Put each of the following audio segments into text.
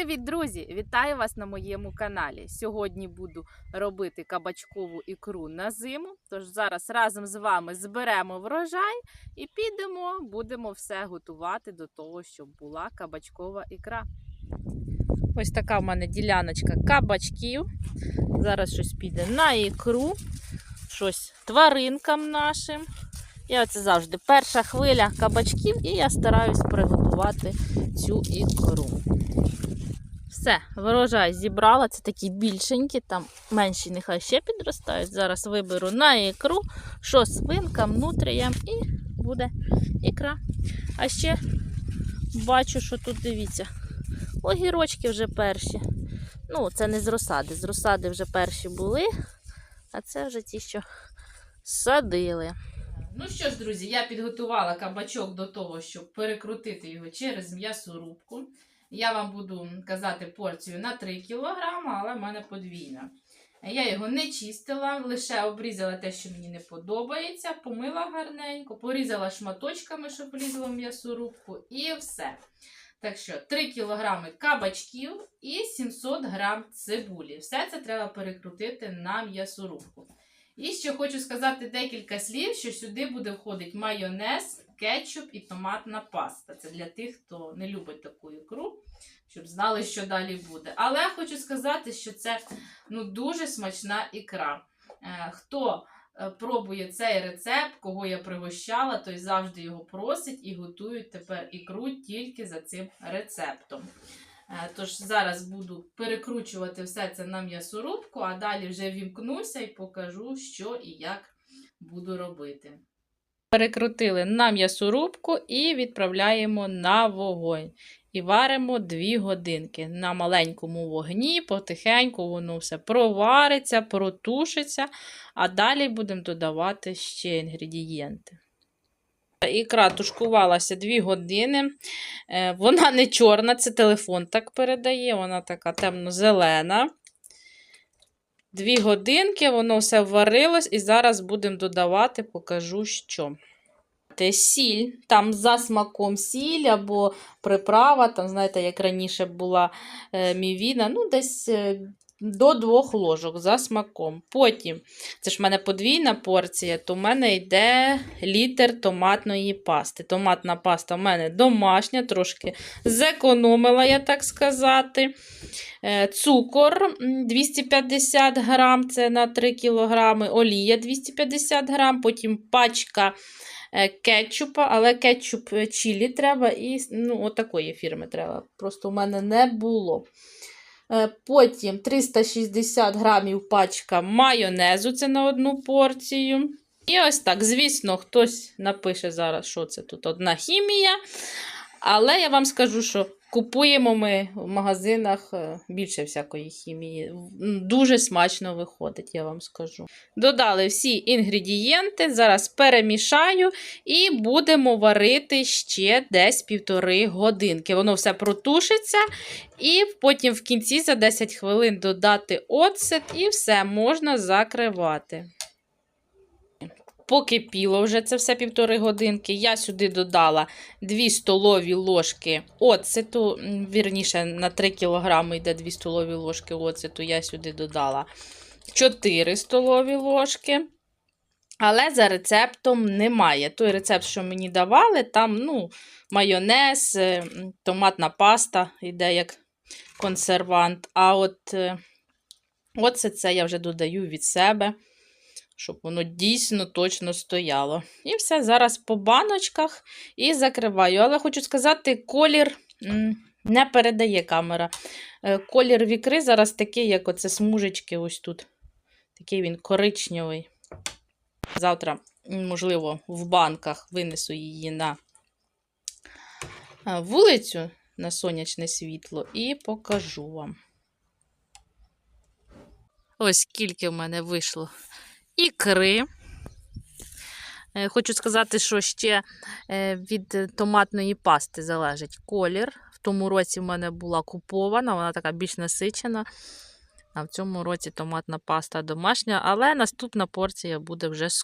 Привіт, друзі! Вітаю вас на моєму каналі. Сьогодні буду робити кабачкову ікру на зиму. Тож зараз разом з вами зберемо врожай і підемо, будемо все готувати до того, щоб була кабачкова ікра. Ось така в мене діляночка кабачків. Зараз щось піде на ікру, щось тваринкам нашим. І оце завжди перша хвиля кабачків, і я стараюсь приготувати цю ікру. Все, врожай зібрала. Це такі більшенькі, там менші нехай ще підростають. Зараз виберу на ікру, що свинкам, нутріям, і буде ікра. А ще бачу, що тут дивіться, огірочки вже перші. Ну, це не з розсади. З розсади вже перші були, а це вже ті, що садили. Ну що ж, друзі, я підготувала кабачок до того, щоб перекрутити його через м'ясорубку. Я вам буду казати порцію на 3 кг, але в мене подвійна. Я його не чистила, лише обрізала те, що мені не подобається, помила гарненько, порізала шматочками, щоб влізло в м'ясорубку, і все. Так що 3 кг кабачків і 700 г цибулі. Все це треба перекрутити на м'ясорубку. І ще хочу сказати декілька слів, що сюди буде входити майонез, кетчуп і томатна паста. Це для тих, хто не любить таку ікру, щоб знали, що далі буде. Але хочу сказати, що це ну, дуже смачна ікра. Е, хто е, пробує цей рецепт, кого я пригощала, той завжди його просить і готують тепер ікру тільки за цим рецептом. Е, Тож зараз буду перекручувати все це на м'ясорубку, а далі вже вімкнуся і покажу, що і як буду робити. Перекрутили на м'ясорубку і відправляємо на вогонь. І варимо 2 годинки. На маленькому вогні, потихеньку воно все провариться, протушиться, а далі будемо додавати ще інгредієнти. Ікра тушкувалася 2 години. Е, Вона не чорна, це телефон так передає, вона така темно-зелена. Дві годинки, воно все варилось, і зараз будемо додавати, покажу, що. Те Сіль, там за смаком сіль або приправа, там, знаєте, як раніше була е, мівіна, ну, десь е, до двох ложок за смаком. Потім, це ж в мене подвійна порція, то в мене йде літр томатної пасти. Томатна паста в мене домашня, трошки зекономила, я так сказати. Е, Цукор 250 грам, це на 3 кг, олія 250 грам, потім пачка е, кетчупа, але кетчуп е, чилі треба і ну, отакої фірми треба. Просто у мене не було. Е, Потім 360 грамів пачка майонезу, це на одну порцію. І ось так, звісно, хтось напише зараз, що це тут одна хімія. Але я вам скажу, що купуємо ми в магазинах е, більше всякої хімії. Дуже смачно виходить, я вам скажу. Додали всі інгредієнти, зараз перемішаю і будемо варити ще десь півтори годинки. Воно все протушиться, і потім в кінці за 10 хвилин додати оцет, і все можна закривати. Покипіло вже це все півтори годинки. Я сюди додала 2 столові ложки оцету. Вірніше, на 3 кг йде 2 столові ложки оцету. Я сюди додала 4 столові ложки. Але за рецептом немає. Той рецепт, що мені давали, там ну, майонез, е, томатна паста йде як консервант. А от е, оце це я вже додаю від себе щоб воно дійсно точно стояло. І все, зараз по баночках і закриваю. Але хочу сказати, колір не передає камера. Е, Колір вікри зараз такий, як оце смужечки ось тут. Такий він коричневий. Завтра, можливо, в банках винесу її на е, вулицю на сонячне світло і покажу вам. Ось скільки в мене вийшло ікри. Е, Хочу сказати, що ще е, від томатної пасти залежить колір. В тому році в мене була купована, вона така більш насичена. А в цьому році томатна паста домашня, але наступна порція буде вже з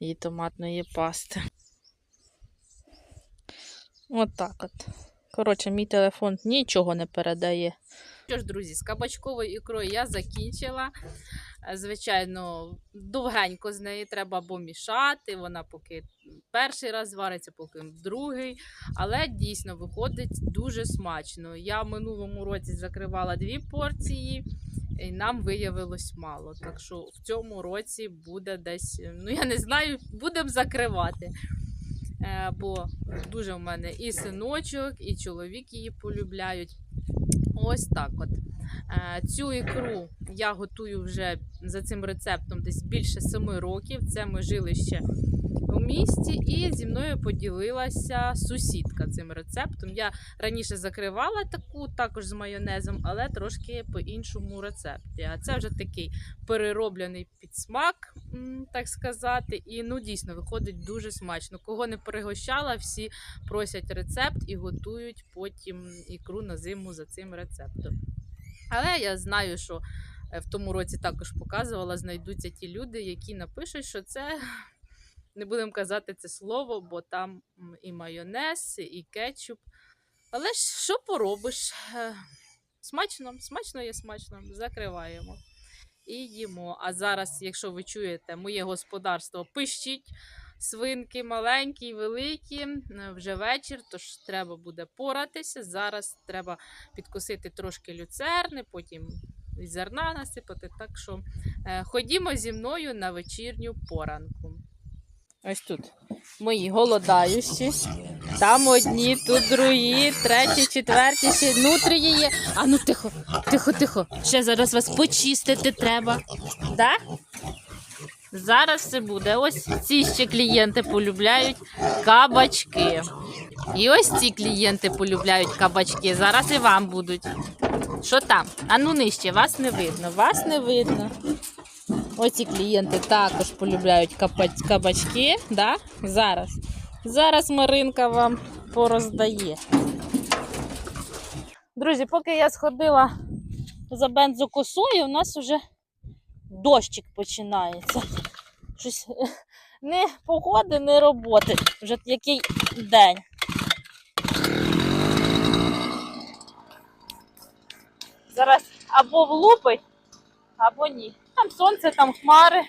її томатної пасти. Отак от. Коротше, мій телефон нічого не передає. Що ж, друзі, з кабачковою ікрою я закінчила. Е, Звичайно, довгенько з неї треба або мішати, вона поки перший раз вариться, поки другий. Але дійсно виходить дуже смачно. Я в минулому році закривала дві порції, і нам виявилось мало. Так що в цьому році буде десь, ну я не знаю, будемо закривати. Е, Бо дуже в мене і синочок, і чоловік її полюбляють. Ось так от. Е, Цю ікру я готую вже за цим рецептом десь більше семи років. Це ми жили ще у місті, і зі мною поділилася сусідка цим рецептом. Я раніше закривала таку, також з майонезом, але трошки по іншому рецепті. А це вже такий перероблений підсмак, так сказати. І ну дійсно виходить дуже смачно. Кого не перегощала, всі просять рецепт і готують потім ікру на зиму за цим рецептом. Але я знаю, що е, в тому році також показувала, знайдуться ті люди, які напишуть, що це не будемо казати це слово, бо там і майонез, і кетчуп. Але ж що поробиш? Е, Смачно, смачно є смачно. Закриваємо і їмо. А зараз, якщо ви чуєте, моє господарство пищить. Свинки маленькі, великі, е, вже вечір, тож треба буде поратися. Зараз треба підкусити трошки люцерни, потім зерна насипати. Так що е, ходімо зі мною на вечірню поранку. Ось тут мої голодаючі. Там одні, тут другі, треті, четверті, ще нутрії є. А ну тихо, тихо, тихо. Ще зараз вас почистити треба. Да? Зараз все буде. Ось ці ще клієнти полюбляють кабачки. І ось ці клієнти полюбляють кабачки. Зараз і вам будуть. Що там? А ну нижче, вас не видно. Вас не видно. Оці клієнти також полюбляють кабачки. Да? Зараз. Зараз Маринка вам пороздає. Друзі, поки я сходила за бензокосою, у нас вже дощик починається. Щось не погоди, не роботи. Вже який день. Зараз або влупить, або ні. Там сонце, там хмари.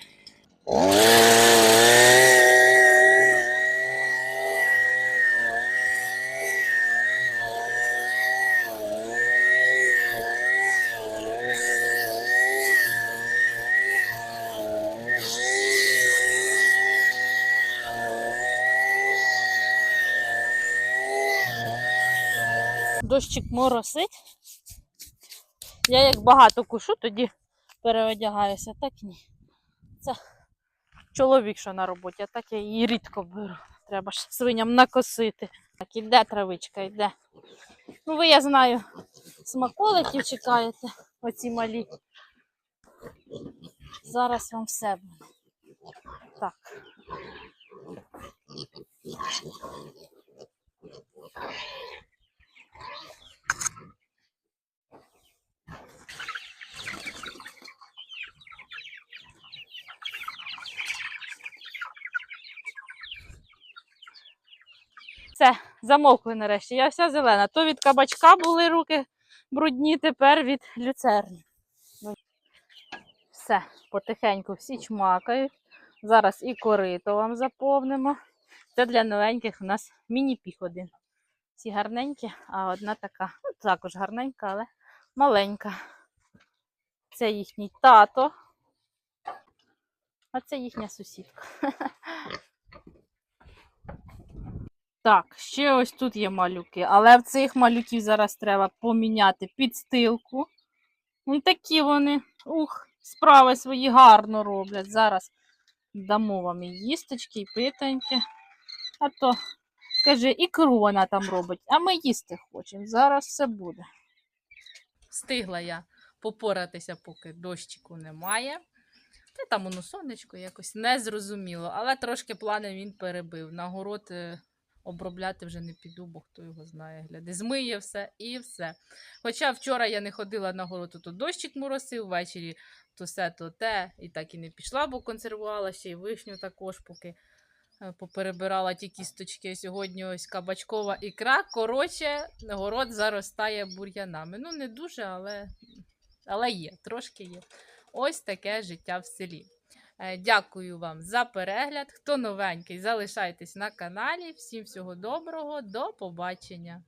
Дощик моросить. Я як багато кушу, тоді переодягаюся, так ні. Це чоловік, що на роботі, а так я її рідко беру. Треба ж свиням накосити. Так, іде травичка, йде. Ну, ви, я знаю, смаколиків чекаєте, оці малі. Зараз вам все буде. Так. Все, замовкли нарешті. Я вся зелена. То від кабачка були руки брудні, тепер від люцерни. Ну, Все, потихеньку всі чмакають. Зараз і корито вам заповнимо. Це для новеньких у нас міні-піх один. Всі гарненькі, а одна така, ну, також гарненька, але маленька. Це їхній тато, а це їхня сусідка. Так, ще ось тут є малюки, але в цих малюків зараз треба поміняти підстилку. Ну, такі вони, ух, справи свої гарно роблять. Зараз дамо вам і їсточки, і питаньки. А то, каже, ікру вона там робить, а ми їсти хочемо. Зараз все буде. Встигла я попоратися, поки дощику немає. Та там воно сонечко якось незрозуміло, але трошки плани він перебив. На город е, обробляти вже не піду, бо хто його знає. Гляди, змиє все і все. Хоча вчора я не ходила на город, то дощик моросив, ввечері то все, то те, і так і не пішла, бо консервувала ще й вишню також, поки Поперебирала ті кісточки. Сьогодні ось кабачкова ікра. Коротше, город заростає бур'янами. Ну, не дуже, але, але є, трошки є. Ось таке життя в селі. Е, Дякую вам за перегляд. Хто новенький, залишайтесь на каналі. Всім всього доброго, до побачення!